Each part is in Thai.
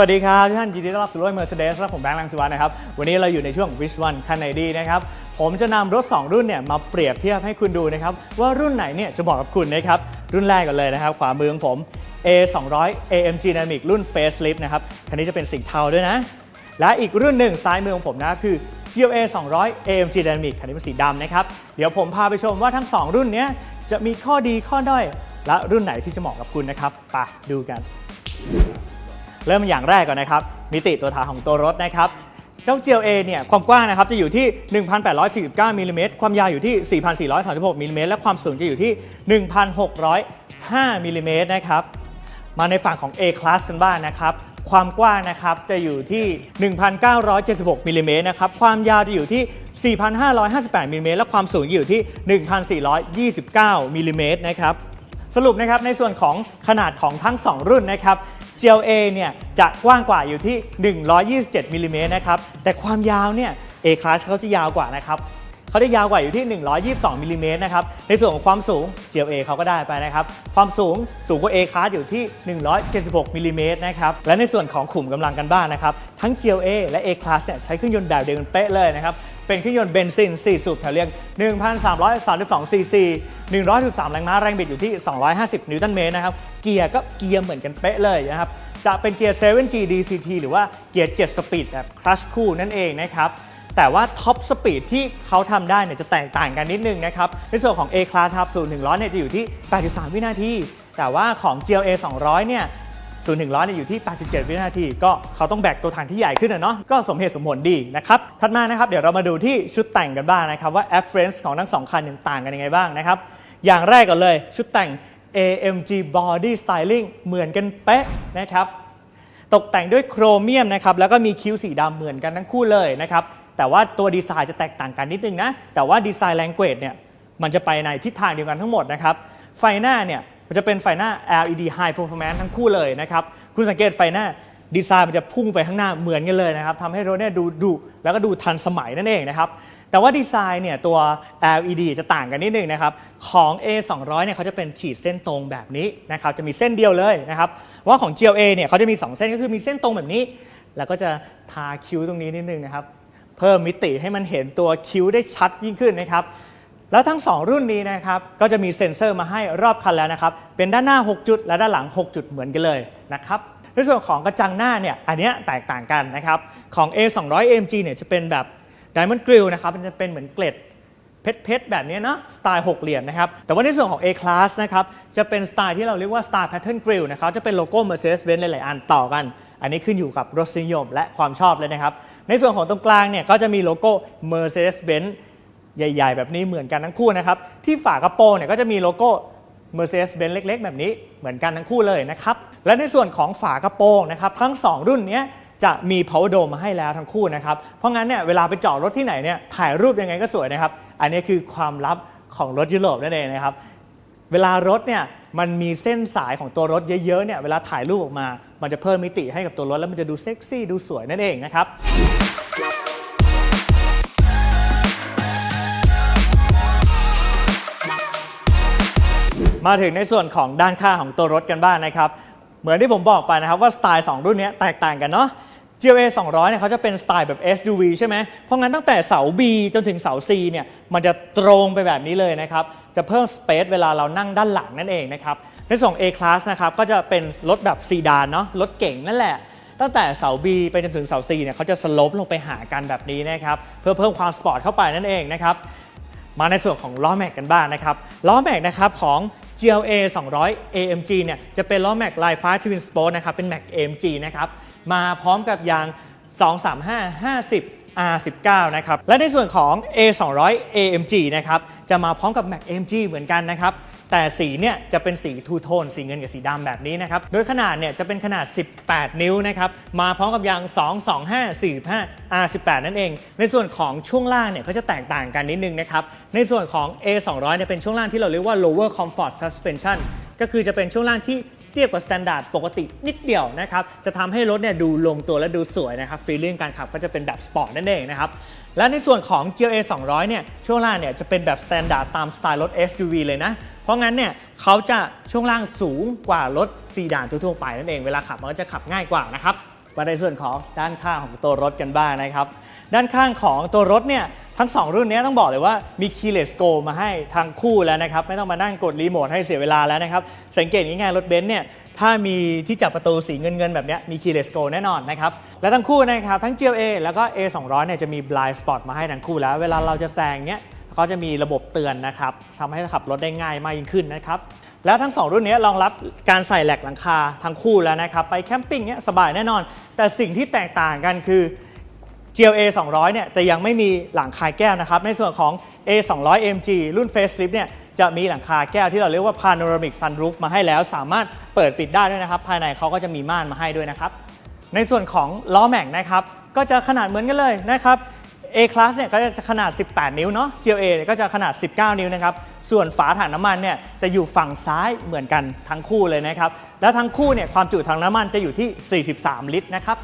วัสดีครับทุกท่านยินดีต้อนรับสู่รถ Mercedes ครับผมแบงค์ลังสิวัฒน์นะครับ วันนี้เราอยู่ในช่วง Which One Can I D นดีนะครับ ผมจะนำรถ 2 รุ่นเนี่ยมาเปรียบเทียบให้คุณดูนะครับ ว่ารุ่นไหนเนี่ยจะเหมาะกับคุณนะครับ รุ่นแรกก่อนเลยนะครับ ขวามือของผม A 2 0 0 AMG Dynamic รุ่น Facelift นะครับ คันนี้จะเป็นสีเทาด้วยนะ และอีกรุ่นหนึ่งซ้ายมือของผมนะคือ GLA 200 AMG Dynamic คันนี้เป็นสีดำนะครับ เดี๋ยวผมพาไปชมว่าทั้ง 2 รุ่นเนี้ยจะมีข้อดีข้อด้อย และรุ่นไหนที่จะเหมาะกับคุณนะครับไปดูกัน เริ่มอย่างแรกก่อนนะครับ มิติตัวถังของตัวรถนะครับเจ้า GLA เนี่ยความกว้างนะครับจะอยู่ที่ 1,849มิลลิเมตรความยาวอยู่ที่ 4,436มิลลิเมตรและความสูงจะอยู่ที่ 1,605มิลลิเมตรนะครับมาในฝั่งของ A class กันบ้างนะครับ ความกว้างนะครับจะอยู่ที่ 1,976มิลลิเมตรนะครับความยาวจะอยู่ที่ 4,558มิลลิเมตรและความสูงอยู่ที่ 1,429มิลลิเมตรนะครับสรุปนะครับในส่วนของขนาดของทั้ง 2 รุ่นนะครับ GLA เนี่ยจะกว้างกว่าอยู่ที่ 127มิลลิเมตรนะครับแต่ความยาวเนี่ย A class เขาจะยาวกว่านะครับเขาได้ยาวกว่าอยู่ที่ 122มิลลิเมตรนะครับ ในส่วนของความสูง GLA เขาก็ได้ไปนะครับ ความสูงสูงกว่า A class อยู่ที่ 176มิลลิเมตรนะครับ และในส่วนของขุมกำลังกันบ้างนะครับ ทั้ง GLA และ A class เนี่ยใช้เครื่องยนต์แบบเดียวกันเป๊ะเลยนะครับ เป็นเครื่องยนต์เบนซิน 4 สูบแถวเรียง 1,332 ซีซี 113 แรงม้า แรงบิดอยู่ที่ 250 นิวตันเมตรนะครับ เกียร์ก็เกียร์เหมือนกันเป๊ะเลยนะครับ จะเป็นเกียร์ 7G DCT หรือว่าเกียร์ 7 สปีดแบบคลัชคู่นั่นเองนะครับแต่ว่าท็อปสปีดที่เขาทำได้เนี่ยจะแตกต่างกันนิดนึงนะครับ ในส่วนของ A Class ครับ0 1 0 0เนี่ยจะอยู่ที่ 8.3 วินาที แต่ว่าของ GLA 200 เนี่ย 0 1 0 0เนี่ยอยู่ที่ 87 วินาที ก็เขาต้องแบกตัวถังที่ใหญ่ขึ้นนะเนาะก็สมเหตุสมผลดีนะครับถัดมานะครับเดี๋ยวเรามาดูที่ชุดแต่งกันบ้างนะครับว่า a p p r e n c e ของทั้งสองคันต่างกันยังไงบ้างนะครับอย่างแรกก่อนเลยชุดแต่ง AMG Body Styling เหมือนกันเป๊ะนะครับตกแต่งด้วยโครเมียมนะครับแล้วก็มีคิ้วสีดำเหมือนกันทั้งคู่เลยนะครับแต่ว่าตัวดีไซน์จะแตกต่างกันนิดนึงนะแต่ว่าดีไซน์แลงเกจเนี่ยมันจะไปในทิศทางเดียวกันทั้งหมดนะครับไฟหน้าเนี่ย มันจะเป็นไฟหน้า LED High Performance ทั้งคู่เลยนะครับ คุณสังเกตไฟหน้าดีไซน์มันจะพุ่งไปข้างหน้าเหมือนกันเลยนะครับทำให้รถเนี่ยดูดุแล้วก็ดูทันสมัยนั่นเองนะครับ แต่ว่าดีไซน์เนี่ยตัว LED จะต่างกันนิดนึงนะครับ ของ A 2 0 0เนี่ยเขาจะเป็นขีดเส้นตรงแบบนี้นะครับ จะมีเส้นเดียวเลยนะครับ ว่าของ GLA เนี่ยเขาจะมี 2 เส้นก็คือมีเส้นตรงแบบนี้ แล้วก็จะทาคิ้วตรงนี้นิดนึงนะครับ เพิ่มมิติให้มันเห็นตัวคิ้วได้ชัดยิ่งขึ้นนะครับ แล้วทั้ง 2 รุ่นนี้นะครับก็จะมีเซ็นเซอร์มาให้รอบคันแล้วนะครับเป็นด้านหน้า 6 จุด และด้านหลัง 6 จุดเหมือนกันเลยนะครับในส่วนของกระจังหน้าเนี่ยอันนี้แตกต่างกันนะครับของ A 2 0 0 AMG เนี่ยจะเป็นแบบ Diamond Grill นะครับมันจะเป็นเหมือนเกล็ดเพชรๆแบบนี้เนาะสไตล์หกเหลี่ยมนะครับ แต่ว่าในส่วนของ A Class นะครับจะเป็นสไตล์ที่เราเรียกว่าสไตล์ Pattern Grill นะครับจะเป็นโลโก้ Mercedes-Benz หลายๆอันต่อกัน อันนี้ขึ้นอยู่กับรสนิยมและความชอบเลยนะครับ ในส่วนของตรงกลางเนี่ยก็จะมีโลโก้ Mercedes-Benz ใหญ่ ๆ แบบนี้เหมือนกันทั้งคู่นะครับ ที่ฝากระโปรงเนี่ยก็จะมีโลโก้ Mercedes-Benz เล็ก ๆ แบบนี้เหมือนกันทั้งคู่เลยนะครับ และในส่วนของฝากระโปรงนะครับ ทั้ง 2 รุ่นนี้จะมี power dome มาให้แล้วทั้งคู่นะครับ เพราะงั้นเนี่ยเวลาไปจอดรถที่ไหนเนี่ยถ่ายรูปยังไงก็สวยนะครับ อันนี้คือความลับของรถยุโรปนั่นเองนะครับ เวลารถเนี่ยมันมีเส้นสายของตัวรถเยอะๆเนี่ยเวลาถ่ายรูปออกมา มันจะเพิ่มมิติให้กับตัวรถแล้วมันจะดูเซ็กซี่ดูสวยนั่นเองนะครับ มาถึงในส่วนของด้านข้างของตัวรถกันบ้างนะครับ เหมือนที่ผมบอกไปนะครับว่าสไตล์ 2 รุ่นนี้แตกต่างกันเนาะ GLA 200เนี่ยเขาจะเป็นสไตล์แบบ SUV ใช่ไหม เพราะงั้นตั้งแต่เสา B จนถึงเสา C เนี่ยมันจะตรงไปแบบนี้เลยนะครับ จะเพิ่มสเปซเวลาเรานั่งด้านหลังนั่นเองนะครับ ในส่วน A Class นะครับก็จะเป็นรถแบบซีดานเนาะรถเก่งนั่นแหละตั้งแต่เสา B ไปจนถึงเสา C เนี่ยเขาจะสโลปลงไปหากันแบบนี้นะครับเพื่อเพิ่มความสปอร์ตเข้าไปนั่นเองนะครับมาในส่วนของล้อแม็กกันบ้างนะครับล้อแม็กนะครับของ GLA 200 AMG เนี่ยจะเป็นล้อแม็ก Line 5 Twin Sport นะครับ เป็นแม็ก AMG นะครับมาพร้อมกับยาง 235 50 R19 นะครับ และในส่วนของ A 200 AMG นะครับ จะมาพร้อมกับ Mac AMG เหมือนกันนะครับ แต่สีเนี่ยจะเป็นสีทูโทนสีเงินกับสีดำแบบนี้นะครับ โดยขนาดเนี่ยจะเป็นขนาด 18 นิ้วนะครับมาพร้อมกับยาง 225 45 R18 นั่นเอง ในส่วนของช่วงล่างเนี่ยก็จะแตกต่างกันนิดนึงนะครับในส่วนของ A 200 เนี่ยเป็นช่วงล่างที่เราเรียกว่า lower comfort suspension ก็คือจะเป็นช่วงล่างที่เทียบกับ s t ต n d า r d ปกตินิดเดียวนะครับ จะทำให้รถเนี่ยดูลงตัวและดูสวยนะครับฟีลลิ่งการขับก็จะเป็นแบบสปอร์ตนั่นเองนะครับ และในส่วนของ GLA 200 เนี่ย ช่วงล่างเนี่ยจะเป็นแบบสแตนดาร์ดตามสไตล์รถ SUV เลยนะ เพราะงั้นเนี่ยเขาจะช่วงล่างสูงกว่ารถซีดานทั่วไปนั่นเอง เวลาขับมันก็จะขับง่ายกว่านะครับ มาในส่วนของด้านข้างของตัวรถกันบ้างนะครับ ด้านข้างของตัวรถเนี่ย ทั้ง 2 รุ่นนี้ต้องบอกเลยว่ามี keyless go มาให้ทั้งคู่แล้วนะครับ ไม่ต้องมานั่งกดรีโมทให้เสียเวลาแล้วนะครับ สังเกตง่ายๆรถเบนซ์เนี่ยถ้ามีที่จับประตูสีเงินๆ แบบนี้มี keyless go แน่นอนนะครับ และทั้งคู่นะครับ ทั้ง GLA แล้วก็ A 2 0 0เนี่ยจะมี blind spot มาให้ทั้งคู่แล้ว เวลาเราจะแซงเนี้ยก็จะมีระบบเตือนนะครับทำให้ขับรถได้ง่ายมากยิ่งขึ้นนะครับแล้วทั้ง 2 รุ่นนี้รองรับการใส่แหลกหลังคาทั้งคู่แล้วนะครับ ไปแคมปิ้งเนี้ยสบายแน่นอน แต่สิ่งที่แตกต่างกันคือ GLA 200 เนี่ยแต่ยังไม่มีหลังคาแก้วนะครับ ในส่วนของ A 200 MG รุ่น Facelift เนี่ยจะมีหลังคาแก้วที่เราเรียกว่า Panoramic Sunroof มาให้แล้ว สามารถเปิดปิดได้ด้วยนะครับ ภายในเขาก็จะมีม่านมาให้ด้วยนะครับ ในส่วนของล้อแม็กนะครับ ก็จะขนาดเหมือนกันเลยนะครับ A Class เนี่ยก็จะขนาด 18 นิ้วเนาะ GLA เนี่ยก็จะขนาด 19 นิ้วนะครับ ส่วนฝาถังน้ำมันเนี่ยจะอยู่ฝั่งซ้ายเหมือนกันทั้งคู่เลยนะครับ แล้วทั้งคู่เนี่ยความจุถังน้ำมันจะอยู่ที่ 43 ลิตรนะครับ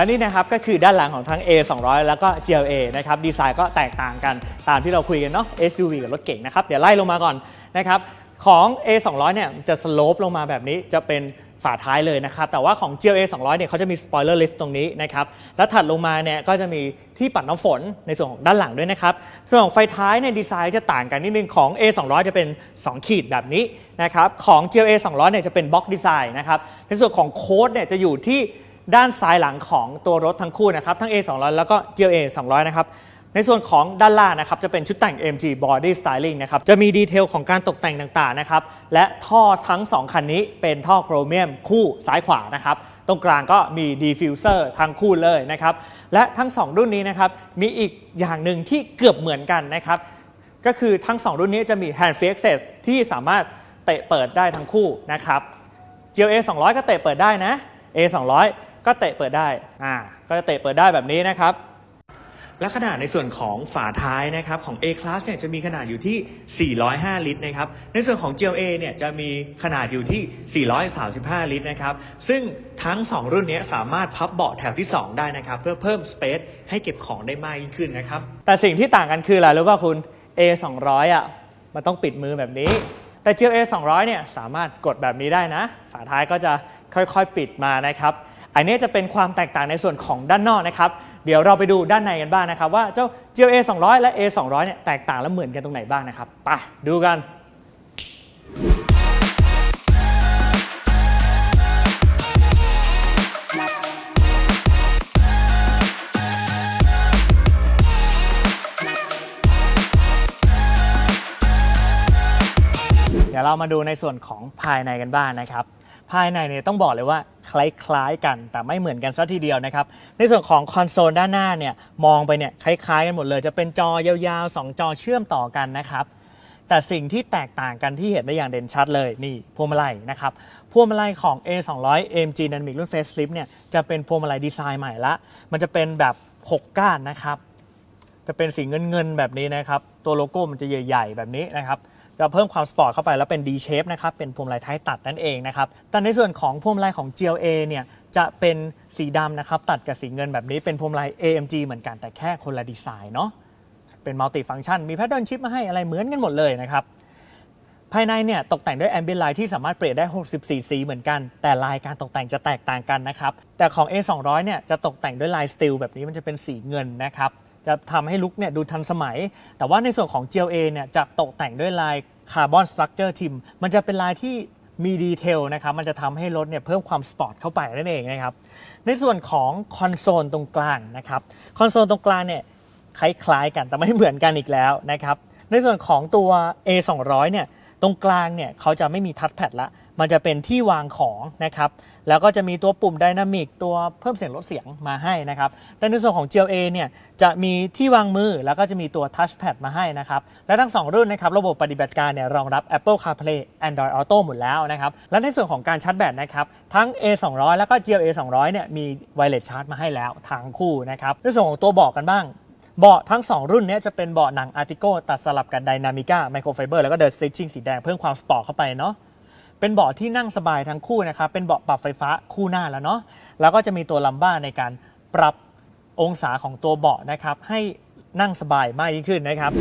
และนี่นะครับก็คือด้านหลังของทั้ง A 200 แล้วก็ GLA นะครับดีไซน์ก็แตกต่างกันตามที่เราคุยกันเนาะ SUV กับรถเก่งนะครับเดี๋ยวไล่ลงมาก่อนนะครับของ A 200 เนี่ยจะสโลปลงมาแบบนี้จะเป็นฝาท้ายเลยนะครับ แต่ว่าของ GLA 200 เนี่ยเขาจะมีสปอยเลอร์ลิฟต์ตรงนี้นะครับ แล้วถัดลงมาเนี่ยก็จะมีที่ปัดน้ำฝนในส่วนของด้านหลังด้วยนะครับ ส่วนของไฟท้ายเนี่ยดีไซน์จะต่างกันนิดนึงของ A 200 จะเป็น 2 ขีดแบบนี้นะครับ ของ GLA 200 เนี่ยจะเป็นบล็อกดีไซน์นะครับ ในส่วนของโค้ดเนี่ยจะอยู่ที่ ด้านซ้ายหลังของตัวรถทั้งคู่นะครับ ทั้ง A 200 แล้วก็ GLA 200 นะครับ ในส่วนของด้านล่างนะครับ จะเป็นชุดแต่ง MG Body Styling นะครับ จะมีดีเทลของการตกแต่งต่างๆนะครับ และท่อทั้ง 2 คันนี้เป็นท่อโครเมียมคู่ซ้ายขวานะครับ ตรงกลางก็มีดีฟิวเซอร์ทั้งคู่เลยนะครับ และทั้ง 2 รุ่นนี้นะครับ มีอีกอย่างหนึ่งที่เกือบเหมือนกันนะครับ ก็คือทั้ง 2 รุ่นนี้จะมี Hand Free Access ที่สามารถเตะเปิดได้ทั้งคู่นะครับ GLA 200 ก็เตะเปิดได้นะ A 200 ก็เตะเปิดได้อ่าก็จะเตะเปิดได้แบบนี้นะครับ และขนาดในส่วนของฝาท้ายนะครับของ A Class เนี่ยจะมีขนาดอยู่ที่ 405 ลิตรนะครับ ในส่วนของ GLA เนี่ยจะมีขนาดอยู่ที่ 435 ลิตรนะครับ ซึ่งทั้ง 2 รุ่นนี้สามารถพับเบาะแถวที่ 2 ได้นะครับ เพื่อเพิ่มสเปซให้เก็บของได้มากยิ่งขึ้นนะครับ แต่สิ่งที่ต่างกันคืออะไรรู้ป่ะคุณ A 200อะมันต้องปิดมือแบบนี้ แต่ GLA 200เนี่ยสามารถกดแบบนี้ได้นะ ฝาท้ายก็จะค่อยๆปิดมานะครับ อันนี้จะเป็นความแตกต่างในส่วนของด้านนอกนะครับ เดี๋ยวเราไปดูด้านในกันบ้างนะครับ ว่าเจ้า GLA 200 และ A 200เนี่ยแตกต่างและเหมือนกันตรงไหนบ้างนะครับไปดูกันเดี๋ยวเรามาดูในส่วนของภายในกันบ้างนะครับ ภายในเนี่ยต้องบอกเลยว่า คล้ายๆกัน แต่ไม่เหมือนกันซะทีเดียวนะครับ ในส่วนของคอนโซลด้านหน้าเนี่ยมองไปเนี่ยคล้ายๆกันหมดเลย จะเป็นจอยาวๆ 2 จอเชื่อมต่อกันนะครับ แต่สิ่งที่แตกต่างกันที่เห็นได้อย่างเด่นชัดเลยนี่พวงมาลัยนะครับพวงมาลัยของ A 2 0 0 AMG Dynamic รุ่น Facelift เนี่ยจะเป็นพวงมาลัยดีไซน์ใหม่ละ มันจะเป็นแบบ 6 ก้านนะครับ จะเป็นสีเงินเงินๆแบบนี้นะครับ ตัวโลโก้มันจะใหญ่ ๆ แบบนี้นะครับ จะเพิ่มความสปอร์ตเข้าไปแล้วเป็น D shape นะครับเป็นพวงมาลัยท้ายตัดนั่นเองนะครับแต่ในส่วนของพวงมาลัยของ GLA เนี่ยจะเป็นสีดำนะครับตัดกับสีเงินแบบนี้เป็นพวงมาลัย AMG เหมือนกันแต่แค่คนละดีไซน์เนาะเป็นมัลติฟัง c t ชันมีแพทเทิร์นชิปมาให้อะไรเหมือนกันหมดเลยนะครับภายในเนี่ยตกแต่งด้วย Ambient Light ที่สามารถเปลี่ยนได้ 64 สีเหมือนกัน แต่ลายการตกแต่งจะแตกต่างกันนะครับ แต่ของ A 2 0 0 เนี่ยจะตกแต่งด้วยลายสตีลแบบนี้มันจะเป็นสีเงินนะครับ จะทำให้ลุคเนี่ยดูทันสมัย แต่ว่าในส่วนของ GLA เนี่ยจะตกแต่งด้วยลายคาร์บอนสตรัคเจอร์ทิมมันจะเป็นลายที่มีดีเทลนะครับ มันจะทำให้รถเนี่ยเพิ่มความสปอร์ตเข้าไปนั่นเองนะครับ ในส่วนของคอนโซลตรงกลางนะครับ คอนโซลตรงกลางเนี่ยคล้ายๆกันแต่ไม่เหมือนกันอีกแล้วนะครับ ในส่วนของตัว A 2 0 0 เนี่ย ตรงกลางเนี่ยเขาจะไม่มีทัชแพดละ มันจะเป็นที่วางของนะครับ แล้วก็จะมีตัวปุ่มไดนามิกตัวเพิ่มเสียงลดเสียงมาให้นะครับ แต่ในส่วนของ GLA เนี่ยจะมีที่วางมือแล้วก็จะมีตัวทัชแพดมาให้นะครับ และทั้ง 2 รุ่นนะครับระบบปฏิบัติการเนี่ยรองรับ Apple CarPlay Android Auto หมดแล้วนะครับ และในส่วนของการชาร์จแบตนะครับ ทั้ง A 200แล้วก็ GLA 200เนี่ยมีไวเลสชาร์จมาให้แล้วทั้งคู่นะครับ ในส่วนของตัวเบาะกันบ้างเบาะทั้ง 2 รุ่นเนี้จะเป็นเบาะหนังอาร์ติโกตัดสลับกับไดนามิก้าไมโครไฟเบอร์แล้วก็เดินสติชชิ่งสีแดงเพิ่มความสปอร์ตเข้าไปเนาะ เป็นเบาะที่นั่งสบายทั้งคู่นะครับ เป็นเบาะปรับไฟฟ้าคู่หน้าแล้วเนาะ แล้วก็จะมีตัวลัมบ้าในการปรับองศาของตัวเบาะนะครับ ให้นั่งสบายมากยิ่งขึ้นนะครับ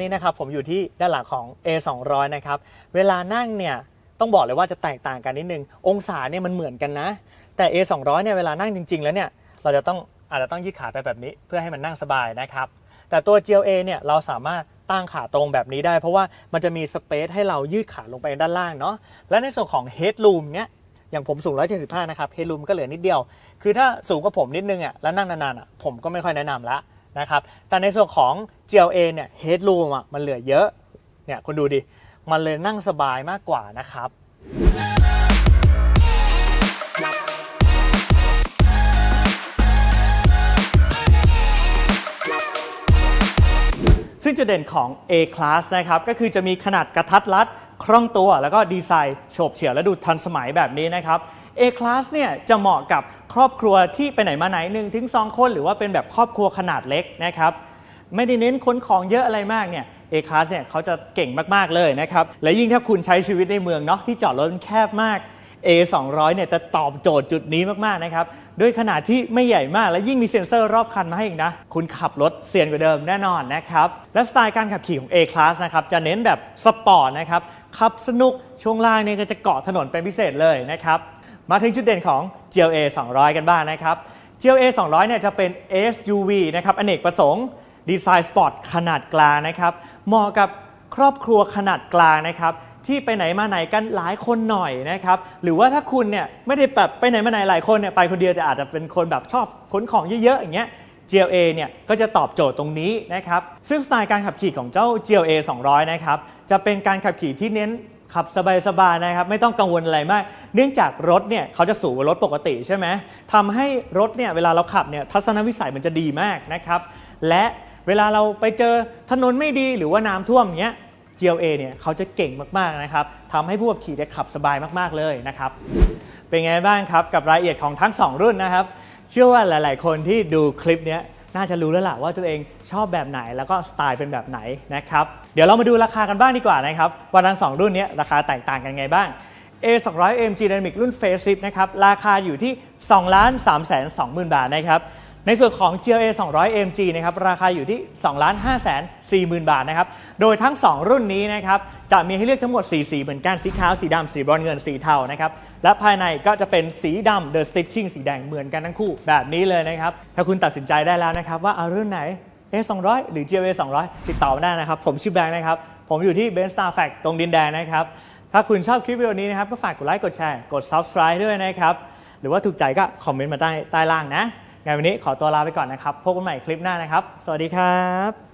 นี้นะครับผมอยู่ที่ด้านหลังของ A 2 0 0 นะครับ เวลานั่งเนี่ยต้องบอกเลยว่าจะแตกต่างกันนิดนึง องศาเนี่ยมันเหมือนกันนะ แต่ A 2 0 0 เนี่ยเวลานั่งจริง ๆ แล้วเนี่ยเราจะต้องอาจจะต้องยืดขาไปแบบนี้เพื่อให้มันนั่งสบายนะครับ แต่ตัว GLA เนี่ยเราสามารถตั้งขาตรงแบบนี้ได้ เพราะว่ามันจะมีสเปซให้เรายืดขาลงไปด้านล่างเนาะ และในส่วนของ Headroom เนี่ยอย่างผมสูง 175 นะครับ Headroom ก็เหลือนิดเดียว คือถ้าสูงกว่าผมนิดนึงอะแล้วนั่งนานๆอะผมก็ไม่ค่อยแนะนำละ นะครับ แต่ในส่วนของ GLA เนี่ย Headroom อะมันเหลือเยอะ เนี่ยคุณดูดิ มันเลยนั่งสบายมากกว่านะครับซึ่งจุดเด่นของ A Class นะครับ ก็คือจะมีขนาดกระทัดรัด คล่องตัว แล้วก็ดีไซน์โฉบเฉี่ยวและดูทันสมัยแบบนี้นะครับ A Class เนี่ยจะเหมาะกับครอบครัวที่ไปไหนมาไหนหนึ่งถึงสองคนหรือว่าเป็นแบบครอบครัวขนาดเล็กนะครับไม่ได้เน้นขนของเยอะอะไรมากเนี่ย A Class เนี่ยเขาจะเก่งมาก ๆ เลยนะครับ และยิ่งถ้าคุณใช้ชีวิตในเมืองเนาะที่จอดรถมันแคบมาก A 2 0 0 เนี่ยจะตอบโจทย์จุดนี้มาก ๆ นะครับ ด้วยขนาดที่ไม่ใหญ่มากและยิ่งมีเซ็นเซอร์รอบคันมาให้อีกนะ คุณขับรถเซียนกว่าเดิมแน่นอนนะครับ และสไตล์การขับขี่ของ A Class นะครับ จะเน้นแบบสปอร์ตนะครับ ขับสนุกช่วงล่างเนี่ยก็จะเกาะถนนเป็นพิเศษเลยนะครับ มาถึงจุดเด่นของ GLA 200 กันบ้างนะครับ GLA 200 เนี่ยจะเป็น SUV นะครับอเนกประสงค์ดีไซน์สปอร์ตขนาดกลางนะครับเหมาะกับครอบครัวขนาดกลางนะครับที่ไปไหนมาไหนกันหลายคนหน่อยนะครับหรือว่าถ้าคุณเนี่ยไม่ได้แบบไปไหนมาไหนหลายคนเนี่ยไปคนเดียวแต่อาจจะเป็นคนแบบชอบขนของเยอะๆอย่างเงี้ย GLA เนี่ยก็จะตอบโจทย์ตรงนี้นะครับซึ่งสไตล์การขับขี่ของเจ้า GLA 200 นะครับจะเป็นการขับขี่ที่เน้น ขับสบายๆนะครับ ไม่ต้องกังวลอะไรมาก เนื่องจากรถเนี่ยเขาจะสูงกว่ารถปกติใช่ไหมทำให้รถเนี่ยเวลาเราขับเนี่ยทัศนวิสัยมันจะดีมากนะครับ และเวลาเราไปเจอถนนไม่ดีหรือว่าน้ำท่วมเงี้ย GLA เนี่ยเขาจะเก่งมากๆนะครับทำให้ผู้ขับขี่ได้ขับสบายมากๆเลยนะครับ เป็นไงบ้างครับกับรายละเอียดของทั้ง 2 รุ่นนะครับ เชื่อว่าหลาย ๆ คนที่ดูคลิปนี้น่าจะรู้แล้วล่ะว่าตัวเอง ชอบแบบไหนแล้วก็สไตล์เป็นแบบไหนนะครับ เดี๋ยวเรามาดูราคากันบ้างดีกว่านะครับว่าทั้งสองรุ่นนี้ราคาแตกต่างกันไงบ้าง A 2 0 0 AMG Dynamic รุ่น Facelift นะครับราคาอยู่ที่2ล้าน3แสน20,000 บาทนะครับในส่วนของ GLA 200 AMG นะครับราคาอยู่ที่2ล้าน5แสน40,000 บาทนะครับโดยทั้ง 2 รุ่นนี้นะครับจะมีให้เลือกทั้งหมด 4 สีเหมือนกันสีขาว สีดำสีบรอนเงินสีเทานะครับและภายในก็จะเป็นสีดำ The Stitching สีแดงเหมือนกันทั้งคู่แบบนี้เลยนะครับถ้าคุณตัดสินใจได้แล้วนะครับว่าเอารุ่นไหน A 200 หรือ GLA 200 ติดต่อมาได้นะครับ ผมชื่อแบงค์นะครับ ผมอยู่ที่ b e n Star Fact ตรงดินแดงนะครับ ถ้าคุณชอบคลิปวิดีโอนี้นะครับ ก็ฝากกดไลค์กดแชร์กด Subscribe ด้วยนะครับ หรือว่าถูกใจก็คอมเมนต์มาใต้ใต้ล่างนะงานวันนี้ขอตัวลาไปก่อนนะครับพบกันใหม่คลิปหน้านะครับ สวัสดีครับ